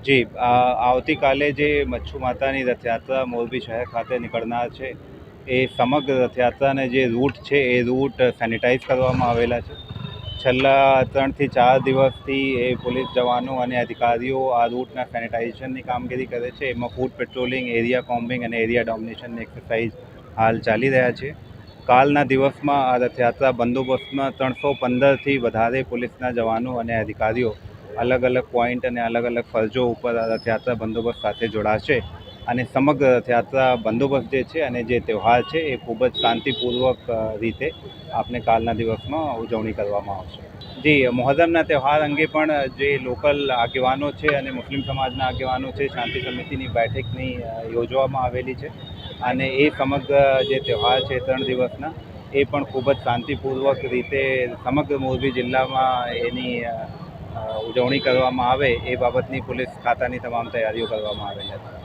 જી આવતીકાલે જે મચ્છુ માતાની રથયાત્રા મોરબી શહેર ખાતે નીકળનાર છે, એ સમગ્ર રથયાત્રાને જે રૂટ છે, એ રૂટ સેનિટાઈઝ કરવામાં આવેલા છે. છેલ્લા ત્રણથી ચાર દિવસથી એ પોલીસ જવાનો અને અધિકારીઓ આ રૂટના સેનિટાઇઝેશનની કામગીરી કરે છે. એમાં ફૂડ પેટ્રોલિંગ, એરિયા કોમ્બિંગ અને એરિયા ડોમિનેશનની એક્સરસાઇઝ હાલ ચાલી રહ્યા છે. કાલના દિવસમાં આ રથયાત્રા બંદોબસ્તમાં ત્રણસો પંદરથી વધારે પોલીસના જવાનો અને અધિકારીઓ અલગ અલગ પોઈન્ટ અને અલગ અલગ ફરજો ઉપર રથયાત્રા બંદોબસ્ત સાથે જોડાશે. અને સમગ્ર રથયાત્રા બંદોબસ્ત જે છે અને જે તહેવાર છે એ ખૂબ જ શાંતિપૂર્વક રીતે આપણે કાલના દિવસમાં ઉજવણી કરવામાં આવશે. જી મોહરમના તહેવાર અંગે પણ જે લોકલ આગેવાનો છે અને મુસ્લિમ સમાજના આગેવાનો છે, શાંતિ સમિતિની બેઠકની યોજવામાં આવેલી છે. અને એ સમગ્ર જે તહેવાર છે ત્રણ દિવસના, એ પણ ખૂબ જ શાંતિપૂર્વક રીતે સમગ્ર મોરબી જિલ્લામાં એની ઉજવણી કરવામાં આવે એ બાબતની પોલીસ ખાતાની તમામ તૈયારીઓ કરવામાં આવેલી છે